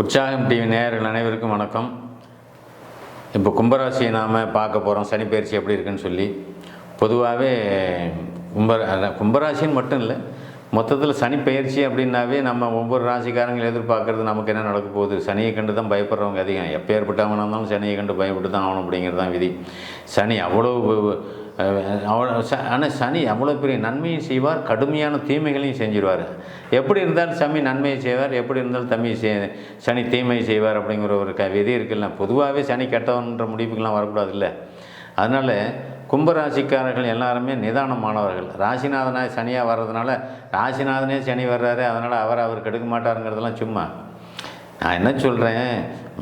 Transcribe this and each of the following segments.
உற்சாகம் டிவி நேரில் அனைவருக்கும் வணக்கம். இப்போ கும்பராசியை நாம் பார்க்க போகிறோம் சனி பயிற்சி எப்படி இருக்குன்னு சொல்லி. பொதுவாகவே கும்ப கும்பராசின்னு மட்டும் இல்லை மொத்தத்தில் சனி பயிற்சி அப்படின்னாவே நம்ம ஒவ்வொரு ராசிக்காரங்களும் எதிர்பார்க்கறது நமக்கு என்ன நடக்க போகுது? சனியை கண்டு தான் பயப்படுறவங்க அதிகம். எப்போ ஏற்பட்டவனாக இருந்தாலும் சனியை கண்டு பயப்பட்டு தான் ஆகணும் அப்படிங்கிறது தான் விதி. சனி அவ்வளோ ஆனால் சனி அவ்வளோ பெரிய நன்மையும் செய்வார் கடுமையான தீமைகளையும் செஞ்சிருவார். எப்படி இருந்தாலும் சமி நன்மையை செய்வார் எப்படி இருந்தாலும் தம்மி சனி தீமை செய்வார் அப்படிங்கிற ஒரு க விதி இருக்குல்ல. பொதுவாகவே சனி கெட்டவன்ற முடிவுக்கெல்லாம் வரக்கூடாது இல்லை அதனால் கும்பராசிக்காரர்கள் எல்லாருமே நிதானமானவர்கள். ராசிநாதனாக சனியாக வர்றதுனால ராசிநாதனே சனி வர்றாரு அதனால் அவர் அவர் கெடுக்க மாட்டாருங்கிறதெல்லாம் சும்மா. நான் என்ன சொல்கிறேன்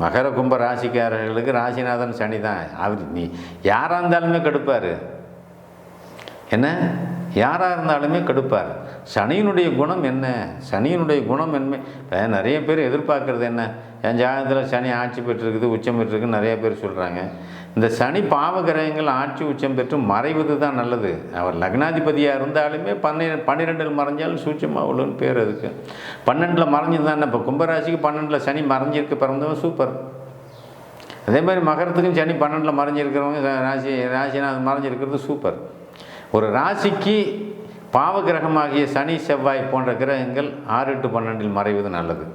மகர கும்ப ராசிக்காரர்களுக்கு ராசிநாதன் சனி தான் அவர் நீ யாராக இருந்தாலுமே கெடுப்பார். என்ன? யாராக இருந்தாலுமே கெடுப்பார். சனியினுடைய குணம் என்ன? சனியினுடைய குணம் என்ன? நிறைய பேர் எதிர்பார்க்கறது என்ன? என் ஜாதகத்தில் சனி ஆட்சி பெற்றிருக்குது உச்சம் பெற்றிருக்குன்னு நிறைய பேர் சொல்கிறாங்க இந்த சனி பாவகிரகங்கள் ஆட்சி உச்சம் பெற்று மறைவது தான் நல்லது. அவர் லக்னாதிபதியாக இருந்தாலுமே பன்னிரெண்டு பன்னிரெண்டில் மறைஞ்சாலும் சூட்சமாக உள்ளன்னு பேர் அதுக்கு. பன்னெண்டில் மறைஞ்சது தானே இப்போ கும்பராசிக்கு பன்னெண்டில் சனி மறைஞ்சிருக்கு பிறந்தவன் சூப்பர். அதே மாதிரி மகரத்துக்கும் சனி பன்னெண்டில் மறைஞ்சிருக்கிறவங்க ச- ராசி ராசிநாதன் மறைஞ்சிருக்கிறது சூப்பர். ஒரு ராசிக்கு பாவகிரகமாகிய சனி செவ்வாய் போன்ற கிரகங்கள் ஆறு எட்டு பன்னெண்டில் மறைவது நல்லது.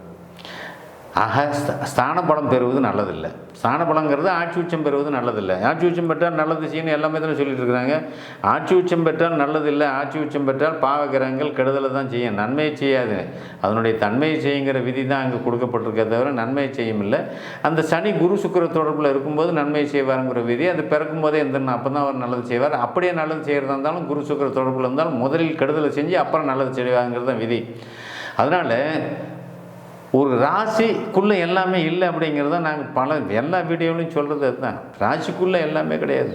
ஆக ஸ்த- ஸ்தான பலம் பெறுவது நல்லதில்லை. ஸ்தான பலங்கிறது ஆட்சி உச்சம் பெறுவது நல்லதில்லை. ஆட்சி உச்சம் பெற்றால் நல்லது செய்யணும் எல்லாமே தானே சொல்லிட்டு இருக்கிறாங்க. ஆட்சி உச்சம் பெற்றால் நல்லதில்லை. ஆட்சி உச்சம் பெற்றால் பாவகிரகங்கள் கெடுதலை தான் செய்யும். நன்மையை செய்யாது. அதனுடைய தன்மையை செய்யுங்கிற விதி தான் அங்கே கொடுக்கப்பட்டிருக்கே தவிர நன்மையை செய்யும் இல்லை அந்த சனி குரு சுக்கிர தொடர்பில் இருக்கும்போது நன்மையை செய்வாருங்கிற விதி அது பிறக்கும் போதே எந்த அப்போ தான் அவர் நல்லது செய்வார். அப்படியே நல்லது செய்கிறதா இருந்தாலும் குரு சுக்கர தொடர்பில் இருந்தாலும் முதலில் கெடுதலை செஞ்சு அப்புறம் நல்லது செய்வாங்கிறது தான் விதி. அதனால் ஒரு ராசிக்குள்ளே எல்லாமே இல்லை அப்படிங்கிறத நாங்கள் பல எல்லா வீடியோலையும் சொல்கிறது அதுதான். ராசிக்குள்ளே எல்லாமே கிடையாது.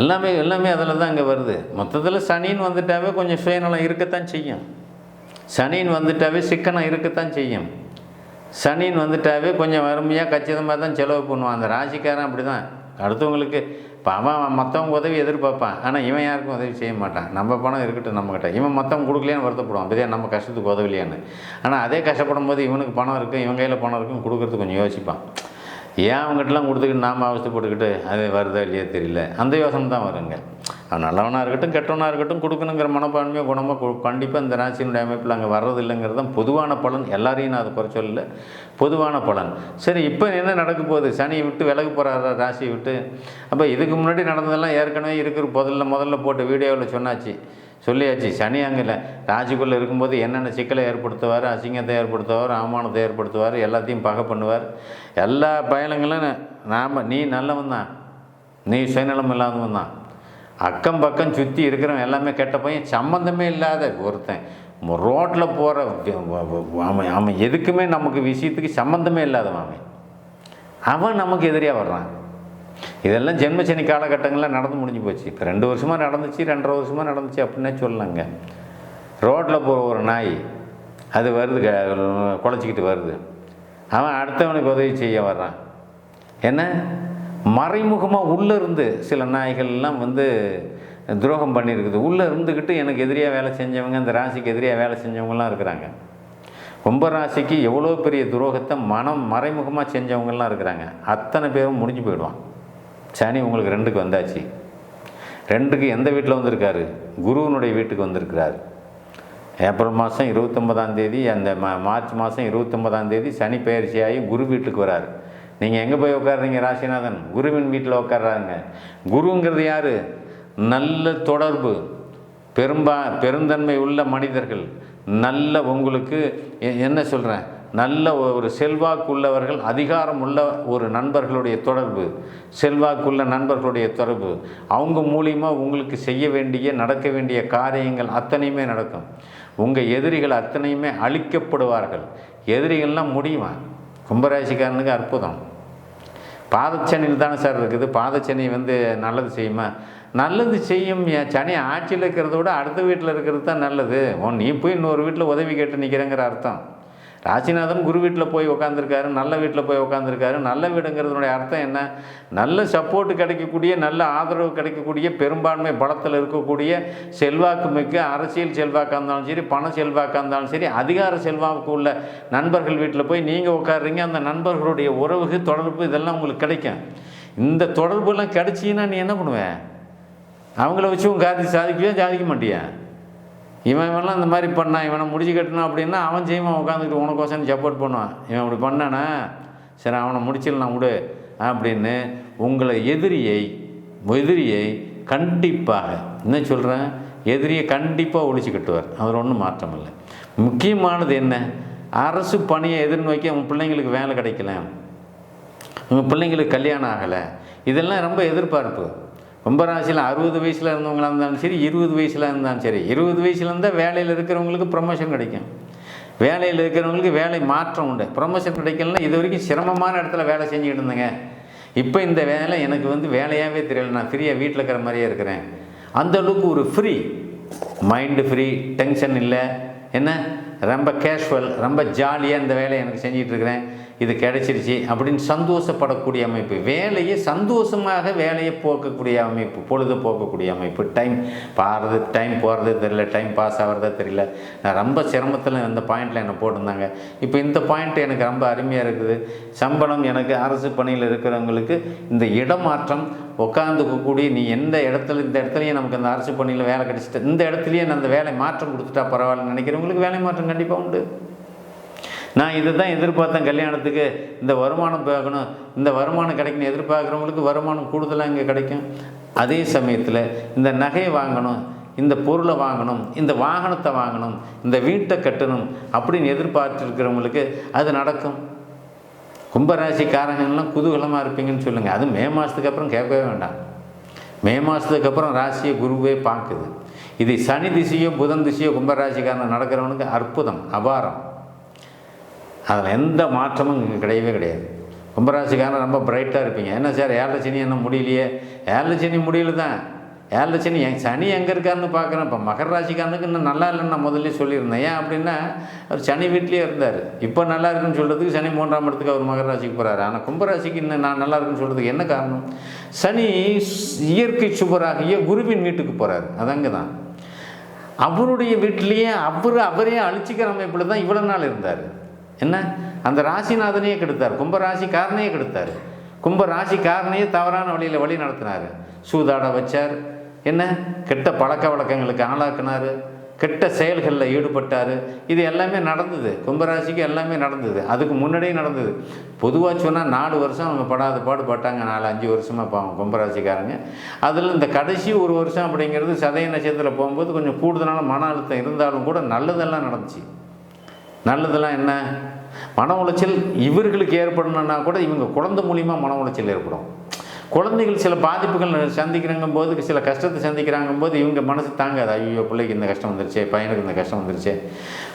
எல்லாமே எல்லாமே அதில் தான் இங்கே வருது. மொத்தத்தில் சனின்னு வந்துட்டாவே கொஞ்சம் சுயநலம் இருக்கத்தான் செய்யும். சனின்னு வந்துட்டாவே சிக்கனம் இருக்கத்தான் செய்யும். சனின்னு வந்துட்டாவே கொஞ்சம் வறுமையாக கச்சிதமாக தான் செலவு பண்ணுவான். அந்த ராசிக்காரன் அப்படி தான் அடுத்தவங்களுக்கு இப்போ அவன் மற்றவங்க உதவி எதிர்பார்ப்பான். ஆனால் இவன் யாருக்கும் உதவி செய்ய மாட்டான். நம்ம பணம் இருக்கட்டும் நம்மக்கிட்ட இவன் மற்றவங்க கொடுக்கலையான்னு வருத்தப்படுவான். அப்படியே நம்ம கஷ்டத்துக்கு உதவலையான்னு. ஆனால் அதே கஷ்டப்படும் போது இவனுக்கு பணம் இருக்கும் இவன் கையில் பணம் இருக்கும் கொடுக்கறதுக்கு கொஞ்சம் யோசிப்பான். ஏன் அவங்ககிட்டலாம் கொடுத்துக்கிட்டு நாம் அவஸ்தைப்பட்டுக்கிட்டு அது வருதா இல்லையா தெரியல. அந்த யோசனை தான் வருங்க. அவன் நல்லவனாக இருக்கட்டும் கெட்டவனாக இருக்கட்டும் கொடுக்கணுங்கிற மனப்பான்மையோ குணமாக கண்டிப்பாக இந்த ராசியினுடைய அமைப்பில் அங்கே வர்றது இல்லைங்கிறது தான் பொதுவான பலன். எல்லாரையும் நான் அதை குறை சொல்லல. பொதுவான பலன். சரி இப்போ என்ன நடக்க போகுது? சனியை விட்டு விலகு போகிறாரா ராசியை விட்டு? அப்போ இதுக்கு முன்னாடி நடந்ததெல்லாம் ஏற்கனவே இருக்கிற முதல்ல முதல்ல போட்ட வீடியோவில் சொன்னாச்சு. சொல்லியாச்சு சனி அங்கே ராசிக்குள்ளே இருக்கும்போது என்னென்ன சிக்கலை ஏற்படுத்துவார்? அசிங்கத்தை ஏற்படுத்துவார்? அவமானத்தை ஏற்படுத்துவார்? எல்லாத்தையும் பகை பண்ணுவார். எல்லா பயணங்களும் நாம் நீ நல்லவன் தான். நீ சுயநலம் இல்லாதவன் தான். அக்கம் பக்கம் சுற்றி இருக்கிறவன் எல்லாமே கெட்ட பையன் சம்மந்தமே இல்லாத ஒருத்தன். ரோட்டில் போகிற அவன் அவன் எதுக்குமே நமக்கு விஷயத்துக்கு சம்மந்தமே இல்லாதவன் அவன். அவன் நமக்கு எதிரியாக வர்றான். இதெல்லாம் ஜென்மசனி காலகட்டங்களில் நடந்து முடிஞ்சு போச்சு. இப்போ ரெண்டு வருஷமாக நடந்துச்சு ரெண்டரை வருஷமாக நடந்துச்சு அப்படின்னே சொல்லலாங்க. ரோட்டில் போகிற ஒரு நாய் அது வருது குழச்சிக்கிட்டு வருது. அவன் அடுத்தவனுக்கு உதவி செய்ய வர்றான். என்ன? மறைமுகமாக உள்ளே இருந்து சில நாய்கள்லாம் வந்து துரோகம் பண்ணியிருக்குது. உள்ளே இருந்துக்கிட்டு எனக்கு எதிரியாக வேலை செஞ்சவங்க அந்த ராசிக்கு எதிரியாக வேலை செஞ்சவங்கலாம் இருக்கிறாங்க. கும்ப ராசிக்கு எவ்வளோ பெரிய துரோகத்தை மனம் மறைமுகமாக செஞ்சவங்கலாம் இருக்கிறாங்க. அத்தனை பேரும் முடிஞ்சு போயிடுவான். சனி உங்களுக்கு ரெண்டுக்கு வந்தாச்சு. ரெண்டுக்கு எந்த வீட்டில் வந்திருக்காரு? குருவனுடைய வீட்டுக்கு வந்திருக்கிறார். ஏப்ரல் மாதம் இருபத்தொம்பதாம் தேதி அந்த மா மார்ச் மாதம் இருபத்தொம்பதாம் தேதி சனி பயிற்சியாகி குரு வீட்டுக்கு வராரு. நீங்கள் எங்கே போய் உட்காருறீங்க ராசிநாதன்? குருவின் வீட்டில் உட்காடுறாங்க குருங்கிறது யார்? நல்ல தொடர்பு. பெரும்பா பெருந்தன்மை உள்ள மனிதர்கள். நல்ல உங்களுக்கு எ- என்ன சொல்கிறேன் நல்ல ஒரு செல்வாக்குள்ளவர்கள் அதிகாரம் உள்ள ஒரு நண்பர்களுடைய தொடர்பு. செல்வாக்குள்ள நண்பர்களுடைய தொடர்பு. அவங்க மூலியமாக உங்களுக்கு செய்ய வேண்டிய நடக்க வேண்டிய காரியங்கள் அத்தனையுமே நடக்கும். உங்கள் எதிரிகள் அத்தனையுமே அழிக்கப்படுவார்கள். எதிரிகள்லாம் முடியுமா? கும்பராசிக்காரனுக்கு அற்புதம். பாதச்சனியில் தானே சார் இருக்குது? பாதச்சனி வந்து நல்லது செய்யுமா? நல்லது செய்யும். சனி ஆட்சியில் இருக்கிறத விட அடுத்த வீட்டில் இருக்கிறது தான் நல்லது. ஒன் நீ போய் இன்னொரு வீட்டில் உதவி கேட்டு நிற்கிறேங்கிற அர்த்தம். ராசிநாதன் குரு வீட்டில் போய் உட்காந்துருக்காரு நல்ல வீட்டில் போய் உட்காந்துருக்காரு நல்ல வீடுங்கிறதுனுடைய அர்த்தம் என்ன? நல்ல சப்போர்ட் கிடைக்கக்கூடிய நல்ல ஆதரவு கிடைக்கக்கூடிய பெரும்பான்மை பலத்தில் இருக்கக்கூடிய செல்வாக்கு மிக்க அரசியல் செல்வாக்காக இருந்தாலும் சரி பண செல்வாக்காக இருந்தாலும் சரி அதிகார செல்வாக்கு உள்ள நண்பர்கள் வீட்டில் போய் நீங்கள் உட்காருறீங்க அந்த நண்பர்களுடைய உறவுக்கு தொடர்பு இதெல்லாம் உங்களுக்கு கிடைக்கும். இந்த தொடர்புலாம் கிடைச்சின்னா நீ என்ன பண்ணுவேன் அவங்கள வச்சு உன் காரியத்தை சாதிக்கவே சாதிக்க மாட்டியா? இவன் இவன்லாம் இந்த மாதிரி பண்ணான் இவனை முடிச்சு கட்டணும் அப்படின்னா அவன் செய்வான் உட்காந்துக்கிட்டு உனக்கோசம் சப்போர்ட் பண்ணுவான். இவன் இப்படி பண்ணானா? சரி அவனை முடிச்சிடலாம் விடு அப்படின்னு உங்களை எதிரியை எதிரியை கண்டிப்பாக என்ன சொல்கிறேன் எதிரியை கண்டிப்பாக ஒழிச்சு கட்டுவார். அதில் ஒன்றும் மாற்றம் இல்லை. முக்கியமானது என்ன? அரசு பணியை எதிர்நோக்கி அவன் பிள்ளைங்களுக்கு வேலை கிடைக்கல. உங்கள் பிள்ளைங்களுக்கு கல்யாணம் ஆகலை. இதெல்லாம் ரொம்ப எதிர்பார்ப்பு. கும்பராசியில் அறுபது வயசில் இருந்தவங்களா இருந்தாலும் சரி இருபது வயசில் இருந்தாலும் சரி. இருபது வயசுல இருந்தால் வேலையில் இருக்கிறவங்களுக்கு ப்ரொமோஷன் கிடைக்கும். வேலையில் இருக்கிறவங்களுக்கு வேலை மாற்றம் உண்டு. ப்ரமோஷன் கிடைக்கலன்னா இது வரைக்கும் சிரமமான இடத்துல வேலை செஞ்சுக்கிட்டு இருந்தேங்க. இப்போ இந்த வேலை எனக்கு வந்து வேலையாகவே தெரியல. நான் ஃப்ரீயாக வீட்டில் இருக்கிற மாதிரியே இருக்கிறேன். அந்த அளவுக்கு ஒரு ஃப்ரீ மைண்டு ஃப்ரீ டென்ஷன் இல்லை. என்ன? ரொம்ப கேஷுவல் ரொம்ப ஜாலியாக இந்த வேலையை எனக்கு செஞ்சிட்ருக்கிறேன். இது கிடைச்சிருச்சு அப்படின்னு சந்தோஷப்படக்கூடிய அமைப்பு. வேலையை சந்தோஷமாக வேலையை போக்கக்கூடிய அமைப்பு பொழுது போக்கக்கூடிய அமைப்பு. டைம் பாடுறது டைம் போகிறது தெரியல டைம் பாஸ் ஆகிறதா தெரியல. நான் ரொம்ப சிரமத்தில் இந்த பாயிண்டில் என்னை போட்டிருந்தாங்க. இப்போ இந்த பாயிண்ட் எனக்கு ரொம்ப அருமையாக இருக்குது. சம்பளம் எனக்கு அரசு பணியில் இருக்கிறவங்களுக்கு இந்த இடமாற்றம் உட்காந்துக்கக்கூடிய நீ எந்த இடத்துல இந்த இடத்துலையும் நமக்கு அந்த அரசு பணியில் வேலை கிடைச்சிட்டு இந்த இடத்துலையே நான் அந்த வேலை மாற்றம் கொடுத்துட்டா பரவாயில்லன்னு நினைக்கிறவங்களுக்கு வேலை மாற்றம் கண்டிப்பாக உண்டு. நான் இதை தான் எதிர்பார்த்தேன் கல்யாணத்துக்கு. இந்த வருமானம் பார்க்கணும். இந்த வருமானம் கிடைக்கணும். எதிர்பார்க்குறவங்களுக்கு வருமானம் கூடுதலாக இங்கே கிடைக்கும். அதே சமயத்தில் இந்த நகையை வாங்கணும் இந்த பொருளை வாங்கணும் இந்த வாகனத்தை வாங்கணும் இந்த வீட்டை கட்டணும் அப்படின்னு எதிர்பார்த்துருக்கிறவங்களுக்கு அது நடக்கும். கும்பராசிக்காரங்கெல்லாம் குதூகலமாக இருப்பீங்கன்னு சொல்லுங்கள் அது மே மாதத்துக்கு அப்புறம் கேட்கவே வேண்டாம். மே மாதத்துக்கு அப்புறம் ராசியை குருவே பார்க்குது. இது சனி திசையோ புதன் திசையோ கும்பராசிக்காரன் நடக்கிறவனுக்கு அற்புதம் அபாரம். அதில் எந்த மாற்றமும் இங்கே கிடையவே கிடையாது. கும்பராசிக்காரன் ரொம்ப பிரைட்டாக இருப்பீங்க. என்ன சார் ஏழரை சனி என்ன முடியலையே? ஏழரை சனி முடியல தான். ஏழரை சனி? என் சனி எங்கே இருக்காருன்னு பார்க்குறேன். இப்போ மகர ராசிக்காரனுக்கு இன்னும் நல்லா இல்லைன்னு நான் முதல்ல சொல்லியிருந்தேன். ஏன் அப்படின்னா அவர் சனி வீட்லேயே இருந்தார். இப்போ நல்லா இருக்குன்னு சொல்கிறதுக்கு சனி மூன்றாம் இடத்துக்கு அவர் மகர ராசிக்கு போகிறாரு ஆனால் கும்பராசிக்கு இன்னும் நான் நல்லா இருக்குன்னு சொல்கிறதுக்கு என்ன காரணம்? சனி இயற்கை சுபராகிய குருவின் வீட்டுக்கு போகிறாரு அதங்க தான் அவருடைய வீட்டிலேயே அவர் அவரே அழிச்சிக்கிற அமைப்பில் தான் இவ்வளோ நாள் இருந்தார். என்ன? அந்த ராசிநாதனையே கெடுத்தார். கும்ப ராசிக்காரனையே கெடுத்தார். கும்ப ராசிக்காரனையே தவறான வழியில் வழி நடத்தினார். சூதாட வச்சார். என்ன? கெட்ட பழக்க வழக்கங்களுக்கு ஆளாக்குனார். கெட்ட செயல்களில் ஈடுபட்டார். இது எல்லாமே நடந்தது. கும்பராசிக்கு எல்லாமே நடந்தது. அதுக்கு முன்னாடியே நடந்தது. பொதுவாக சொன்னால் நாலு வருஷம் அவங்க படாத பாடு பட்டாங்க. நாலு அஞ்சு வருஷமாக பாவம் கும்பராசிக்காரங்க. அதில் இந்த கடைசி ஒரு வருஷம் அப்படிங்கிறது சதய நட்சத்திரத்தில் போகும்போது கொஞ்சம் கூடுதலான மன அழுத்தம் இருந்தாலும் கூட நல்லதெல்லாம் நடந்துச்சு. நல்லதெல்லாம் என்ன? மன உளைச்சல் இவர்களுக்கு ஏற்படணும்னா கூட இவங்க குழந்தை மூலிமா மன உளைச்சல் ஏற்படும். குழந்தைகள் சில பாதிப்புகள் சந்திக்கிறங்கும் போது சில கஷ்டத்தை சந்திக்கிறாங்கும் போது இவங்க மனசு தாங்காது. ஐயோ பிள்ளைக்கு இந்த கஷ்டம் வந்துருச்சு பையனுக்கு இந்த கஷ்டம் வந்துருச்சு.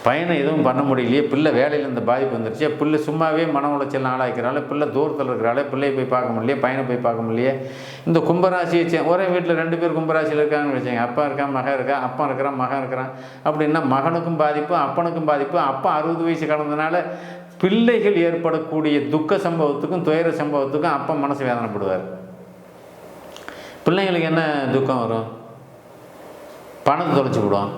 பையனை எதுவும் பண்ண முடியலையே பிள்ளை வேலையில் இந்த பாதிப்பு வந்துருச்சு பிள்ளை சும்மாவே மன உளைச்சல் ஆளாக்கிறாள் பிள்ளை தூரத்தில் இருக்கிறாளே பிள்ளையை போய் பார்க்க முடியலையே பையனை போய் பார்க்க முடியலையே. இந்த கும்பராசியை ஒரே வீட்டில் ரெண்டு பேர் கும்பராசியில் இருக்காங்கன்னு வச்சுங்க அப்பா இருக்கான் மகன் இருக்கா அப்பா இருக்கிறான் மகன் இருக்கிறான். அப்படின்னா மகனுக்கும் பாதிப்பு அப்பனுக்கும் பாதிப்பு. அப்பா அறுபது வயசு கடந்தனால பிள்ளைகள் ஏற்படக்கூடிய துக்க சம்பவத்துக்கும் துயர சம்பவத்துக்கும் அப்பா மனசு வேதனைப்படுவார். பிள்ளைங்களுக்கு என்ன துக்கம் வரும்? பணத்தை தொலைச்சி விடும்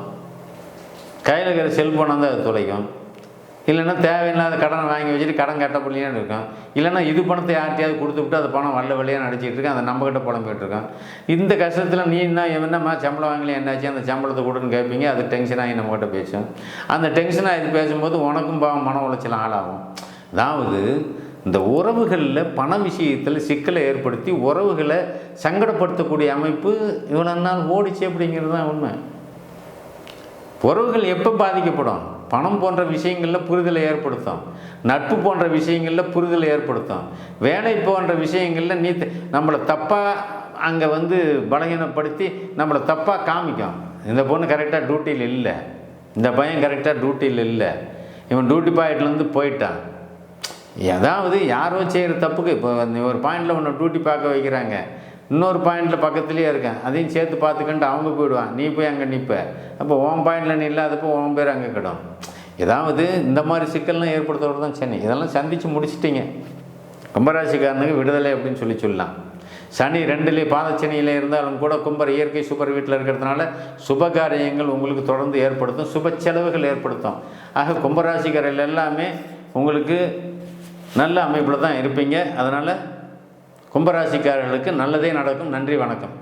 கையில் இருக்கிற செல்ஃபோனை வந்து அது தொலைக்கும். இல்லைன்னா தேவையில்லாத கடனை வாங்கி வச்சுட்டு கடன் கட்ட பிள்ளையான்னு இருக்கும். இல்லைன்னா இது பணத்தை யார்ட்டையாவது கொடுத்து விட்டு அது பணம் வல்ல வழியாக நடிச்சிட்டு இருக்கேன். அந்த நம்மக்கிட்ட புலம்பிகிட்டு இருக்கான் இந்த கஷ்டத்தில் நீ என்ன என்னம்மா சம்பளம் வாங்கலையே என்னாச்சு? அந்த சம்பளத்தை கொடுன்னு கேட்பீங்க அது டென்ஷன் ஆகி நம்மக்கிட்ட பேசும். அந்த டென்ஷன் ஆகி பேசும்போது உனக்கும் பாவம் மன உளைச்சல் ஆளாகும். அதாவது இந்த உறவுகளில் பண விஷயத்தில் சிக்கலை ஏற்படுத்தி உறவுகளை சங்கடப்படுத்தக்கூடிய அமைப்பு இவ்வளோ நாள் ஓடிச்சு அப்படிங்கிறது தான் உண்மை. உறவுகள் எப்போ பாதிக்கப்படும்? பணம் போன்ற விஷயங்களில் புரிதலை ஏற்படுத்தும். நட்பு போன்ற விஷயங்களில் புரிதலை ஏற்படுத்தும். வேலை போன்ற விஷயங்களில் நீ நம்மளை தப்பாக அங்கே வந்து பலகீனப்படுத்தி நம்மளை தப்பாக காமிக்கும். இந்த பொண்ணு கரெக்டாக டியூட்டியில் இல்லை. இந்த பையன் கரெக்டாக டியூட்டியில் இல்லை. இவன் டியூட்டி பாயிண்ட்லேருந்து போயிட்டான். ஏதாவது யாரோ செய்கிற தப்புக்கு இப்போ ஒரு பாயிண்டில் ஒன்று டூட்டி பார்க்க வைக்கிறாங்க. இன்னொரு பாயிண்டில் பக்கத்துலேயே இருக்கேன் அதையும் சேர்த்து பார்த்துக்கிட்டு அவங்க போயிடுவான். நீ போய் அங்கே நிற்ப அப்போ ஓம் பாயிண்டில் நீ இல்லாதப்போ உன் பேர் அங்கே கிடும். ஏதாவது இந்த மாதிரி சிக்கல்லாம் ஏற்படுத்துறது தான் சென்னை இதெல்லாம் சந்தித்து முடிச்சிட்டிங்க. கும்பராசிக்காரனுக்கு விடுதலை அப்படின்னு சொல்லி சொல்லலாம். சனி ரெண்டுலேயே பாதச்சனியில் இருந்தாலும் கூட கும்பர் இயற்கை சுபர் வீட்டில் இருக்கிறதுனால சுப காரியங்கள் உங்களுக்கு தொடர்ந்து ஏற்படுத்தும். சுப செலவுகள் ஏற்படுத்தும். ஆக கும்பராசிக்காரர்கள் எல்லாமே உங்களுக்கு நல்ல அமைப்பில் தான் இருப்பீங்க. அதனால் கும்பராசிக்காரர்களுக்கு நல்லதே நடக்கும். நன்றி வணக்கம்.